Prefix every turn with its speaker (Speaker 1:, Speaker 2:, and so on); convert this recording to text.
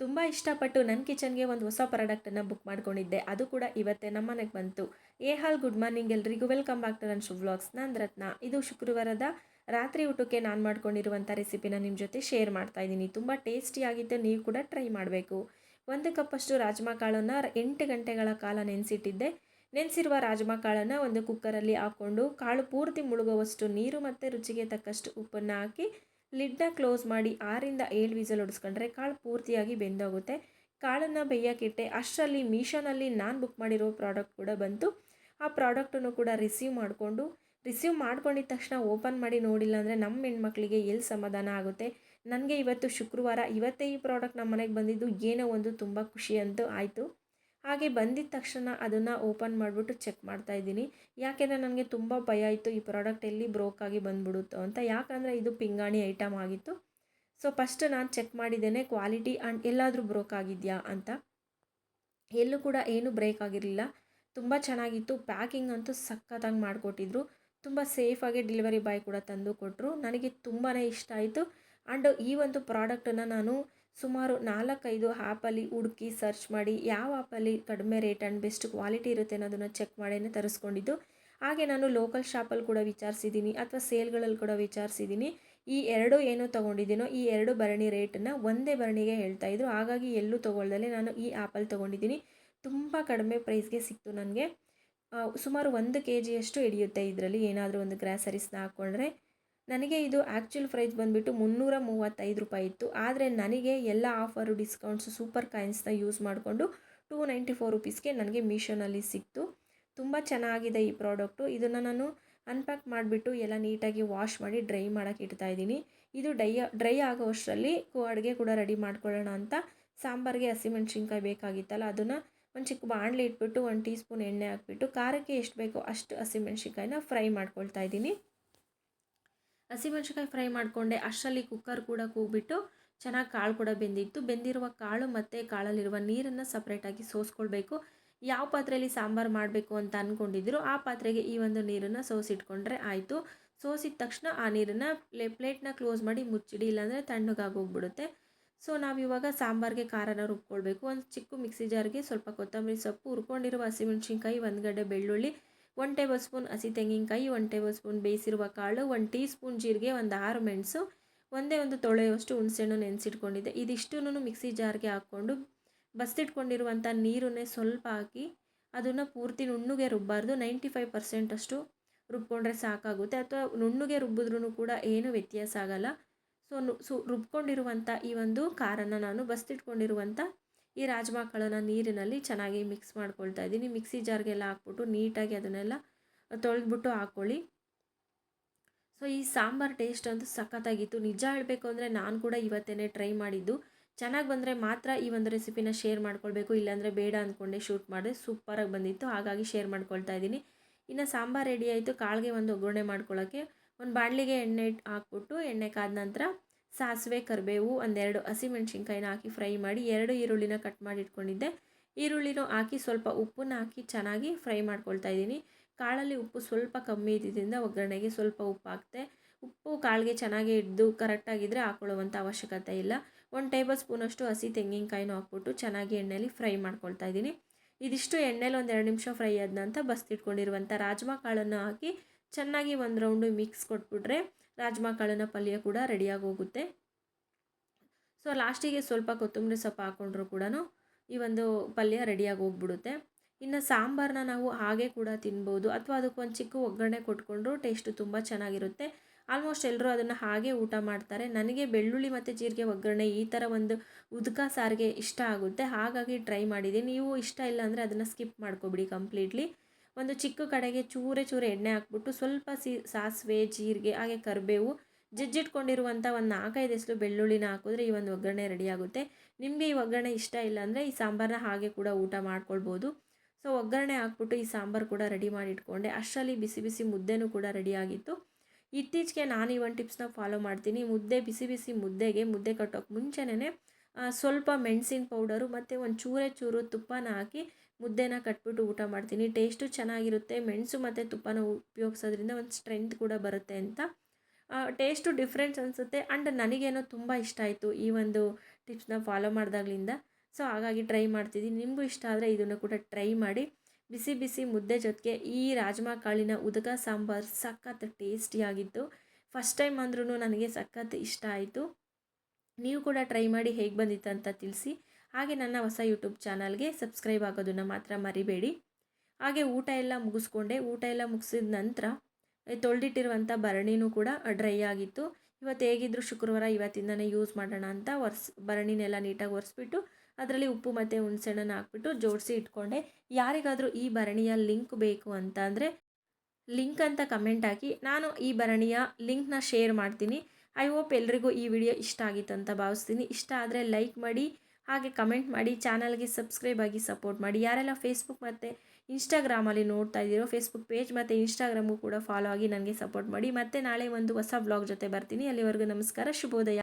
Speaker 1: ತುಂಬ ಇಷ್ಟಪಟ್ಟು ನನ್ನ ಕಿಚನ್ಗೆ ಒಂದು ಹೊಸ ಪ್ರಾಡಕ್ಟನ್ನು ಬುಕ್ ಮಾಡ್ಕೊಂಡಿದ್ದೆ. ಅದು ಕೂಡ ಇವತ್ತೇ ನಮ್ಮ ಮನೆಗೆ ಬಂತು. ಏ ಹಾಲ್ ಗುಡ್ ಮಾರ್ನಿಂಗ್ ಎಲ್ರಿಗೂ ವೆಲ್ಕಮ್ ಬ್ಯಾಕ್ ಟು ನನ್ನ ಶುಭ್ಲಾಗ್ಸ್ ನಾನು ರತ್ನ. ಇದು ಶುಕ್ರವಾರದ ರಾತ್ರಿ ಊಟಕ್ಕೆ ನಾನು ಮಾಡ್ಕೊಂಡಿರುವಂಥ ರೆಸಿಪಿನ ನಿಮ್ಮ ಜೊತೆ ಶೇರ್ ಮಾಡ್ತಾ ಇದ್ದೀನಿ ತುಂಬ ಟೇಸ್ಟಿಯಾಗಿದ್ದು ನೀವು ಕೂಡ ಟ್ರೈ ಮಾಡಬೇಕು. ಒಂದು ಕಪ್ಪಷ್ಟು ರಾಜ್ಮಾ ಕಾಳನ್ನು ಎಂಟು ಗಂಟೆಗಳ ಕಾಲ ನೆನೆಸಿಟ್ಟಿದ್ದೆ. ನೆನೆಸಿರುವ ರಾಜ್ಮಾ ಕಾಳನ್ನು ಒಂದು ಕುಕ್ಕರಲ್ಲಿ ಹಾಕ್ಕೊಂಡು ಕಾಳು ಪೂರ್ತಿ ಮುಳುಗುವಷ್ಟು ನೀರು ಮತ್ತು ರುಚಿಗೆ ತಕ್ಕಷ್ಟು ಉಪ್ಪನ್ನು ಹಾಕಿ ಲಿಡ್ನ ಕ್ಲೋಸ್ ಮಾಡಿ ಆರಿಂದ ಏಳು ವೀಸಲ್ ಹೊಡಿಸ್ಕೊಂಡ್ರೆ ಕಾಳು ಪೂರ್ತಿಯಾಗಿ ಬೆಂದೋಗುತ್ತೆ. ಕಾಳನ್ನು ಬೇಯೋಕ್ಕಿಟ್ಟೆ ಅಷ್ಟರಲ್ಲಿ ಮೀಶೋನಲ್ಲಿ ನಾನು ಬುಕ್ ಮಾಡಿರೋ ಪ್ರಾಡಕ್ಟ್ ಕೂಡ ಬಂತು. ಆ ಪ್ರಾಡಕ್ಟನ್ನು ಕೂಡ ರಿಸೀವ್ ಮಾಡಿಕೊಂಡು, ರಿಸೀವ್ ಮಾಡ್ಕೊಂಡಿದ ತಕ್ಷಣ ಓಪನ್ ಮಾಡಿ ನೋಡಿಲ್ಲ ಅಂದರೆ ನಮ್ಮ ಹೆಣ್ಮಕ್ಳಿಗೆ ಎಲ್ಲಿ ಸಮಾಧಾನ ಆಗುತ್ತೆ? ನನಗೆ ಇವತ್ತು ಶುಕ್ರವಾರ ಇವತ್ತೇ ಈ ಪ್ರಾಡಕ್ಟ್ ನಮ್ಮ ಮನೆಗೆ ಬಂದಿದ್ದು, ಏನೋ ಒಂದು ತುಂಬ ಖುಷಿ ಅಂತೂ ಆಯಿತು. ಹಾಗೆ ಬಂದಿದ ತಕ್ಷಣ ಅದನ್ನು ಓಪನ್ ಮಾಡಿಬಿಟ್ಟು ಚೆಕ್ ಮಾಡ್ತಾ ಇದ್ದೀನಿ. ಯಾಕೆಂದರೆ ನನಗೆ ತುಂಬ ಭಯ ಇತ್ತು ಈ ಪ್ರಾಡಕ್ಟ್ ಎಲ್ಲಿ ಬ್ರೋಕ್ ಆಗಿ ಬಂದ್ಬಿಡುತ್ತೋ ಅಂತ. ಯಾಕಂದರೆ ಇದು ಪಿಂಗಾಣಿ ಐಟಮ್ ಆಗಿತ್ತು. ಸೊ ಫಸ್ಟ್ ನಾನು ಚೆಕ್ ಮಾಡಿದ್ದೇನೆ ಕ್ವಾಲಿಟಿ ಆ್ಯಂಡ್ ಎಲ್ಲಾದರೂ ಬ್ರೋಕ್ ಆಗಿದೆಯಾ ಅಂತ. ಎಲ್ಲೂ ಕೂಡ ಏನು ಬ್ರೇಕ್ ಆಗಿರಲಿಲ್ಲ. ತುಂಬ ಚೆನ್ನಾಗಿತ್ತು. ಪ್ಯಾಕಿಂಗ್ ಅಂತೂ ಸಖತ್ತಾಗಿ ಮಾಡಿಕೊಟ್ಟಿದ್ರು. ತುಂಬ ಸೇಫಾಗಿ ಡೆಲಿವರಿ ಬಾಯ್ ಕೂಡ ತಂದು ಕೊಟ್ಟರು ನನಗೆ ತುಂಬಾ ಇಷ್ಟ ಆಯಿತು. ಆ್ಯಂಡ್ ಈ ಒಂದು ಪ್ರಾಡಕ್ಟನ್ನು ನಾನು ಸುಮಾರು ನಾಲ್ಕೈದು ಆ್ಯಪಲ್ಲಿ ಹುಡುಕಿ ಸರ್ಚ್ ಮಾಡಿ ಯಾವ ಆ್ಯಪಲ್ಲಿ ಕಡಿಮೆ ರೇಟ್ ಆ್ಯಂಡ್ ಬೆಸ್ಟ್ ಕ್ವಾಲಿಟಿ ಇರುತ್ತೆ ಅನ್ನೋದನ್ನು ಚೆಕ್ ಮಾಡಿಯೇ ತರಿಸ್ಕೊಂಡಿದ್ದು. ಹಾಗೆ ನಾನು ಲೋಕಲ್ ಶಾಪಲ್ಲಿ ಕೂಡ ವಿಚಾರಿಸಿದ್ದೀನಿ ಅಥವಾ ಸೇಲ್ಗಳಲ್ಲಿ ಕೂಡ ವಿಚಾರಿಸಿದ್ದೀನಿ ಈ ಎರಡು ಏನು ತೊಗೊಂಡಿದ್ದೀನೋ, ಈ ಎರಡು ಭರಣಿ ರೇಟನ್ನು ಒಂದೇ ಭರಣಿಗೆ ಹೇಳ್ತಾಯಿದ್ರು ಹಾಗಾಗಿ ಎಲ್ಲೂ ತೊಗೊಳ್ದಲ್ಲೇ ನಾನು ಈ ಆ್ಯಪಲ್ಲಿ ತೊಗೊಂಡಿದ್ದೀನಿ. ತುಂಬ ಕಡಿಮೆ ಪ್ರೈಸ್ಗೆ ಸಿಕ್ತು ನನಗೆ. ಸುಮಾರು ಒಂದು ಕೆ ಜಿಯಷ್ಟು ಹಿಡಿಯುತ್ತೆ ಇದರಲ್ಲಿ ಏನಾದರೂ ಒಂದು ಗ್ರಾಸರೀಸ್ನ ಹಾಕ್ಕೊಂಡ್ರೆ. ನನಗೆ ಇದು ಆ್ಯಕ್ಚುಲ್ ಪ್ರೈಸ್ ಬಂದುಬಿಟ್ಟು ಮುನ್ನೂರ ಮೂವತ್ತೈದು ರೂಪಾಯಿ ಇತ್ತು. ಆದರೆ ನನಗೆ ಎಲ್ಲ ಆಫರು ಡಿಸ್ಕೌಂಟ್ಸು ಸೂಪರ್ ಕಾಯಿನ್ಸ್ನ ಯೂಸ್ ಮಾಡಿಕೊಂಡು ಟೂ ನೈಂಟಿ ಫೋರ್ ರುಪೀಸ್ಗೆ ನನಗೆ ಮೀಶೋನಲ್ಲಿ ಸಿಕ್ತು. ತುಂಬ ಚೆನ್ನಾಗಿದೆ ಈ ಪ್ರಾಡಕ್ಟು ಇದನ್ನು ನಾನು ಅನ್ಪ್ಯಾಕ್ ಮಾಡಿಬಿಟ್ಟು ಎಲ್ಲ ನೀಟಾಗಿ ವಾಶ್ ಮಾಡಿ ಡ್ರೈ ಮಾಡೋಕ್ಕೆ ಇಡ್ತಾ ಇದ್ದೀನಿ. ಇದು ಡೈ ಡ್ರೈ ಆಗೋ ಅಷ್ಟರಲ್ಲಿ ಅಡುಗೆ ಕೂಡ ರೆಡಿ ಮಾಡ್ಕೊಳ್ಳೋಣ ಅಂತ ಸಾಂಬಾರಿಗೆ ಹಸಿಮೆಣ್ಸಿನ್ಕಾಯಿ ಬೇಕಾಗಿತ್ತಲ್ಲ, ಅದನ್ನು ಒಂದು ಚಿಕ್ಕ ಬಾಣಲೆ ಇಟ್ಬಿಟ್ಟು ಒಂದು ಟೀ ಸ್ಪೂನ್ ಎಣ್ಣೆ ಹಾಕ್ಬಿಟ್ಟು, ಖಾರಕ್ಕೆ ಎಷ್ಟು ಬೇಕೋ ಅಷ್ಟು ಹಸಿಮೆಣ್ಸಿನ್ಕಾಯಿನ ಫ್ರೈ ಮಾಡ್ಕೊಳ್ತಾ ಇದ್ದೀನಿ. ಹಸಿಮೆಣ್ಸಿನ್ಕಾಯಿ ಫ್ರೈ ಮಾಡಿಕೊಂಡೆ. ಅಷ್ಟರಲ್ಲಿ ಕುಕ್ಕರ್ ಕೂಡ ಕೂಗ್ಬಿಟ್ಟು ಚೆನ್ನಾಗಿ ಕಾಳು ಕೂಡ ಬೆಂದಿತ್ತು. ಬೆಂದಿರುವ ಕಾಳು ಮತ್ತು ಕಾಳಲ್ಲಿರುವ ನೀರನ್ನು ಸಪ್ರೇಟಾಗಿ ಸೋಸ್ಕೊಳ್ಬೇಕು. ಯಾವ ಪಾತ್ರೆಯಲ್ಲಿ ಸಾಂಬಾರು ಮಾಡಬೇಕು ಅಂತ ಅಂದ್ಕೊಂಡಿದ್ರು ಆ ಪಾತ್ರೆಗೆ ಈ ಒಂದು ನೀರನ್ನು ಸೋಸಿಟ್ಕೊಂಡ್ರೆ ಆಯಿತು. ಸೋಸಿದ ತಕ್ಷಣ ಆ ನೀರನ್ನು ಪ್ಲೇ, ಪ್ಲೇಟ್ನ ಕ್ಲೋಸ್ ಮಾಡಿ ಮುಚ್ಚಿಡಿ, ಇಲ್ಲಾಂದರೆ ತಣ್ಣಗಾಗೋಗ್ಬಿಡುತ್ತೆ ಸೊ ನಾವಿವಾಗ ಸಾಂಬಾರಿಗೆ ಖಾರನ ರುಬ್ಕೊಳ್ಬೇಕು. ಒಂದು ಚಿಕ್ಕ ಮಿಕ್ಸಿ ಜಾರ್ಗೆ ಸ್ವಲ್ಪ ಕೊತ್ತಂಬರಿ ಸೊಪ್ಪು, ಹುರ್ಕೊಂಡಿರುವ ಹಸಿಮೆಣಸಿನ್ಕಾಯಿ ಒಂದು ಗಡ್ಡೆ ಬೆಳ್ಳುಳ್ಳಿ ಒನ್ ಟೇಬಲ್ ಸ್ಪೂನ್ ಹಸಿ ತೆಂಗಿನಕಾಯಿ, ಒನ್ ಟೇಬಲ್ ಸ್ಪೂನ್ ಬೇಯಿಸಿರುವ ಕಾಳು ಒಂದು ಟೀ ಸ್ಪೂನ್ ಜೀರಿಗೆ, ಒಂದು ಆರು ಮೆಣಸು, ಒಂದೇ ಒಂದು ತೊಳೆಯುವಷ್ಟು ಹುಣಸೆಹಣ್ಣು ನೆನೆಸಿಟ್ಕೊಂಡಿದ್ದೆ. ಇದಿಷ್ಟನ್ನು ಮಿಕ್ಸಿ ಜಾರ್ಗೆ ಹಾಕ್ಕೊಂಡು ಬಸ್ತಿಟ್ಕೊಂಡಿರುವಂಥ ನೀರನ್ನೇ ಸ್ವಲ್ಪ ಹಾಕಿ ಅದನ್ನು ಪೂರ್ತಿ ನುಣ್ಣುಗೆ ರುಬ್ಬಾರ್ದು. ನೈಂಟಿ ಫೈವ್ ಪರ್ಸೆಂಟಷ್ಟು ರುಬ್ಕೊಂಡ್ರೆ ಸಾಕಾಗುತ್ತೆ. ಅಥವಾ ನುಣ್ಣುಗೆ ರುಬ್ಬಿದ್ರೂ ಕೂಡ ಏನು ವ್ಯತ್ಯಾಸ ಆಗಲ್ಲ. ಸೊ ಸು, ರುಬ್ಕೊಂಡಿರುವಂಥ ಈ ಒಂದು ಖಾರನ ನಾನು ಬಸ್ತಿಟ್ಕೊಂಡಿರುವಂಥ ಈ ರಾಜ್ಮಾ ಕಾಳನ್ನು ನೀರಿನಲ್ಲಿ ಚೆನ್ನಾಗಿ ಮಿಕ್ಸ್ ಮಾಡ್ಕೊಳ್ತಾ ಇದ್ದೀನಿ. ಮಿಕ್ಸಿ ಜಾರ್ಗೆಲ್ಲ ಹಾಕ್ಬಿಟ್ಟು ನೀಟಾಗಿ ಅದನ್ನೆಲ್ಲ ತೊಳೆದ್ಬಿಟ್ಟು ಹಾಕ್ಕೊಳ್ಳಿ. ಸೊ ಈ ಸಾಂಬಾರು ಟೇಸ್ಟ್ ಅಂತೂ ಸಖತ್ತಾಗಿತ್ತು. ನಿಜ ಹೇಳಬೇಕು ಅಂದರೆ ನಾನು ಕೂಡ ಇವತ್ತೇ ಟ್ರೈ ಮಾಡಿದ್ದು. ಚೆನ್ನಾಗಿ ಬಂದರೆ ಮಾತ್ರ ಈ ಒಂದು ರೆಸಿಪಿನ ಶೇರ್ ಮಾಡ್ಕೊಳ್ಬೇಕು. ಇಲ್ಲಾಂದರೆ ಬೇಡ ಅಂದ್ಕೊಂಡೆ ಶೂಟ್ ಮಾಡಿದೆ. ಸೂಪರಾಗಿ ಬಂದಿತ್ತು. ಹಾಗಾಗಿ ಶೇರ್ ಮಾಡ್ಕೊಳ್ತಾ ಇದ್ದೀನಿ. ಇನ್ನು ಸಾಂಬಾರು ರೆಡಿ ಆಯಿತು. ಕಾಳಿಗೆ ಒಂದು ಒಗ್ಗರಣೆ ಮಾಡ್ಕೊಳ್ಳೋಕ್ಕೆ ಒಂದು ಬಾಣಲಿಗೆ ಎಣ್ಣೆ ಹಾಕ್ಬಿಟ್ಟು ಎಣ್ಣೆ ಕಾದ ನಂತರ ಸಾಸಿವೆ, ಕರಿಬೇವು, ಒಂದೆರಡು ಹಸಿಮೆಣ್ಸಿನ್ಕಾಯಿನ ಹಾಕಿ ಫ್ರೈ ಮಾಡಿ ಎರಡು ಈರುಳ್ಳಿನ ಕಟ್ ಮಾಡಿ ಇಟ್ಕೊಂಡಿದ್ದೆ. ಈರುಳ್ಳಿನೂ ಹಾಕಿ ಸ್ವಲ್ಪ ಉಪ್ಪನ್ನ ಹಾಕಿ ಚೆನ್ನಾಗಿ ಫ್ರೈ ಮಾಡ್ಕೊಳ್ತಾ ಇದ್ದೀನಿ. ಕಾಳಲ್ಲಿ ಉಪ್ಪು ಸ್ವಲ್ಪ ಕಮ್ಮಿ ಇದ್ದಿದ್ದರಿಂದ ಒಗ್ಗರಣೆಗೆ ಸ್ವಲ್ಪ ಉಪ್ಪು ಹಾಕ್ತೆ ಉಪ್ಪು ಕಾಳಿಗೆ ಚೆನ್ನಾಗಿ ಹಿಡ್ದು ಕರೆಕ್ಟಾಗಿದ್ದರೆ ಹಾಕೊಳ್ಳುವಂಥ ಅವಶ್ಯಕತೆ ಇಲ್ಲ. ಒಂದು ಟೇಬಲ್ ಸ್ಪೂನಷ್ಟು ಹಸಿ ತೆಂಗಿನಕಾಯಿನೂ ಹಾಕ್ಬಿಟ್ಟು ಚೆನ್ನಾಗಿ ಎಣ್ಣೆಯಲ್ಲಿ ಫ್ರೈ ಮಾಡ್ಕೊಳ್ತಾ ಇದ್ದೀನಿ. ಇದಿಷ್ಟು ಎಣ್ಣೆಲಿ ಒಂದು ಎರಡು ನಿಮಿಷ ಫ್ರೈ ಆದ ನಂತರ ಬಸ್ತಿಟ್ಕೊಂಡಿರುವಂಥ ರಾಜ್ಮಾ ಕಾಳನ್ನು ಹಾಕಿ ಚೆನ್ನಾಗಿ ಒಂದು ರೌಂಡು ಮಿಕ್ಸ್ ಕೊಟ್ಬಿಟ್ರೆ ರಾಜ್ಮಾ ಕಾಳಿನ ಪಲ್ಯ ಕೂಡ ರೆಡಿಯಾಗಿ ಹೋಗುತ್ತೆ. ಸೊ, ಲಾಸ್ಟಿಗೆ ಸ್ವಲ್ಪ ಕೊತ್ತಂಬರಿ ಸೊಪ್ಪು ಹಾಕ್ಕೊಂಡ್ರು ಕೂಡ ಈ ಒಂದು ಪಲ್ಯ ರೆಡಿಯಾಗಿ ಹೋಗ್ಬಿಡುತ್ತೆ. ಇನ್ನು ಸಾಂಬಾರನ್ನ ನಾವು ಹಾಗೆ ಕೂಡ ತಿನ್ಬೋದು. ಅಥವಾ ಅದಕ್ಕೊಂದು ಚಿಕ್ಕ ಒಗ್ಗರಣೆ ಕೊಟ್ಕೊಂಡ್ರು ಟೇಸ್ಟು ತುಂಬ ಚೆನ್ನಾಗಿರುತ್ತೆ. ಆಲ್ಮೋಸ್ಟ್ ಎಲ್ಲರೂ ಅದನ್ನು ಹಾಗೆ ಊಟ ಮಾಡ್ತಾರೆ. ನನಗೆ ಬೆಳ್ಳುಳ್ಳಿ ಮತ್ತು ಜೀರಿಗೆ ಒಗ್ಗರಣೆ ಈ ಥರ ಒಂದು ಉದ್ಕ ಸಾರಿಗೆ ಇಷ್ಟ ಆಗುತ್ತೆ. ಹಾಗಾಗಿ ಟ್ರೈ ಮಾಡಿದ್ದೀನಿ. ನೀವು ಇಷ್ಟ ಇಲ್ಲ ಅಂದರೆ ಅದನ್ನು ಸ್ಕಿಪ್ ಮಾಡ್ಕೊಬಿಡಿ ಕಂಪ್ಲೀಟ್ಲಿ ಒಂದು ಚಿಕ್ಕ ಕಡೆಗೆ ಚೂರೆ ಚೂರೆ ಎಣ್ಣೆ ಹಾಕ್ಬಿಟ್ಟು ಸ್ವಲ್ಪ ಸಿ ಸಾಸಿವೆ, ಜೀರಿಗೆ, ಹಾಗೆ ಕರಿಬೇವು ಜಜ್ಜಿಟ್ಕೊಂಡಿರುವಂಥ ಒಂದು ನಾಲ್ಕೈದು ಹೆಸರು ಬೆಳ್ಳುಳ್ಳಿನ ಹಾಕಿದ್ರೆ ಈ ಒಂದು ಒಗ್ಗರಣೆ ರೆಡಿ ಆಗುತ್ತೆ. ನಿಮಗೆ ಈ ಒಗ್ಗರಣೆ ಇಷ್ಟ ಇಲ್ಲ ಅಂದರೆ ಈ ಸಾಂಬಾರನ್ನ ಹಾಗೆ ಕೂಡ ಊಟ ಮಾಡ್ಕೊಳ್ಬೋದು. ಸೊ, ಒಗ್ಗರಣೆ ಹಾಕ್ಬಿಟ್ಟು ಈ ಸಾಂಬಾರು ಕೂಡ ರೆಡಿ ಮಾಡಿ ಇಟ್ಕೊಂಡೆ. ಅಷ್ಟರಲ್ಲಿ ಬಿಸಿ ಬಿಸಿ ಮುದ್ದೆನೂ ಕೂಡ ರೆಡಿಯಾಗಿತ್ತು ಇತ್ತೀಚೆಗೆ ನಾನು ಈ ಒಂದು ಟಿಪ್ಸ್ನ ಫಾಲೋ ಮಾಡ್ತೀನಿ. ಮುದ್ದೆ, ಬಿಸಿ ಬಿಸಿ ಮುದ್ದೆಗೆ ಮುದ್ದೆ ಕಟ್ಟೋಕೆ ಮುಂಚೆನೇ ಸ್ವಲ್ಪ ಮೆಣಸಿನ ಪೌಡರು ಮತ್ತು ಒಂದು ಚೂರೆ ಚೂರು ತುಪ್ಪನ ಹಾಕಿ ಮುದ್ದೆನ ಕಟ್ಬಿಟ್ಟು ಊಟ ಮಾಡ್ತೀನಿ. ಟೇಸ್ಟು ಚೆನ್ನಾಗಿರುತ್ತೆ. ಮೆಣಸು ಮತ್ತು ತುಪ್ಪನ ಉಪಯೋಗಿಸೋದ್ರಿಂದ ಒಂದು ಸ್ಟ್ರೆಂತ್ ಕೂಡ ಬರುತ್ತೆ ಅಂತ. ಟೇಸ್ಟು ಡಿಫ್ರೆನ್ಸ್ ಅನಿಸುತ್ತೆ. ಆ್ಯಂಡ್ ನನಗೇನೋ ತುಂಬ ಇಷ್ಟ ಆಯಿತು ಈ ಒಂದು ಟಿಪ್ಸ್ನ ಫಾಲೋ ಮಾಡಿದಾಗ್ಲಿಂದ. ಸೊ ಹಾಗಾಗಿ ಟ್ರೈ ಮಾಡ್ತಿದ್ದೀನಿ. ನಿಮಗೂ ಇಷ್ಟ ಆದರೆ ಇದನ್ನು ಕೂಡ ಟ್ರೈ ಮಾಡಿ. ಬಿಸಿ ಬಿಸಿ ಮುದ್ದೆ ಜೊತೆಗೆ ಈ ರಾಜ್ಮಾ ಕಾಳಿನ ಉದಕ ಸಾಂಬಾರು ಸಖತ್ ಟೇಸ್ಟಿಯಾಗಿತ್ತು ಫಸ್ಟ್ ಟೈಮ್ ಅಂದ್ರೂ ನನಗೆ ಸಖತ್ ಇಷ್ಟ ಆಯಿತು. ನೀವು ಕೂಡ ಟ್ರೈ ಮಾಡಿ ಹೇಗೆ ಬಂದಿತ್ತು ಅಂತ ತಿಳಿಸಿ. ಹಾಗೆ ನನ್ನ ಹೊಸ ಯೂಟ್ಯೂಬ್ ಚಾನಲ್ಗೆ ಸಬ್ಸ್ಕ್ರೈಬ್ ಆಗೋದನ್ನು ಮಾತ್ರ ಮರಿಬೇಡಿ. ಹಾಗೆ ಊಟ ಎಲ್ಲ ಮುಗಿಸ್ಕೊಂಡೆ. ಊಟ ಎಲ್ಲ ಮುಗಿಸಿದ ನಂತರ ತೊಳೆದಿಟ್ಟಿರುವಂಥ ಭರಣಿನೂ ಕೂಡ ಡ್ರೈ ಆಗಿತ್ತು. ಇವತ್ತು ಹೇಗಿದ್ದರೂ ಶುಕ್ರವಾರ ಇವತ್ತಿಂದನೇ ಯೂಸ್ ಮಾಡೋಣ ಅಂತ ಒರ್ಸ್, ಭರಣಿನೆಲ್ಲ ನೀಟಾಗಿ ಒರೆಸ್ಬಿಟ್ಟು ಅದರಲ್ಲಿ ಉಪ್ಪು ಮತ್ತು ಹುಣಸೆಹಣ್ಣನ್ನು ಹಾಕ್ಬಿಟ್ಟು ಜೋಡಿಸಿ ಇಟ್ಕೊಂಡೆ. ಯಾರಿಗಾದರೂ ಈ ಭರಣಿಯ ಲಿಂಕ್ ಬೇಕು ಅಂತ ಅಂದರೆ ಲಿಂಕ್ ಅಂತ ಕಮೆಂಟ್ ಹಾಕಿ. ನಾನು ಈ ಭರಣಿಯ ಲಿಂಕ್ನ ಶೇರ್ ಮಾಡ್ತೀನಿ. ಐ ಹೋಪ್ ಎಲ್ರಿಗೂ ಈ ವಿಡಿಯೋ ಇಷ್ಟ ಆಗಿತ್ತು ಅಂತ ಭಾವಿಸ್ತೀನಿ. ಇಷ್ಟ ಆದರೆ ಲೈಕ್ ಮಾಡಿ ಹಾಗೆ ಕಮೆಂಟ್ ಮಾಡಿ ಚಾನಲ್ಗೆ ಸಬ್ಸ್ಕ್ರೈಬ್ ಆಗಿ ಸಪೋರ್ಟ್ ಮಾಡಿ. ಯಾರೆಲ್ಲ ಫೇಸ್ಬುಕ್ ಮತ್ತು ಇನ್ಸ್ಟಾಗ್ರಾಮಲ್ಲಿ ನೋಡ್ತಾ ಇದ್ದೀರೋ ಫೇಸ್ಬುಕ್ ಪೇಜ್ ಮತ್ತು ಇನ್ಸ್ಟಾಗ್ರಾಮು ಕೂಡ ಫಾಲೋ ಆಗಿ ನನಗೆ ಸಪೋರ್ಟ್ ಮಾಡಿ. ಮತ್ತೆ ನಾಳೆ ಒಂದು ಹೊಸ ಬ್ಲಾಗ್ ಜೊತೆ ಬರ್ತೀನಿ. ಅಲ್ಲಿವರೆಗೂ ನಮಸ್ಕಾರ, ಶುಭೋದಯ.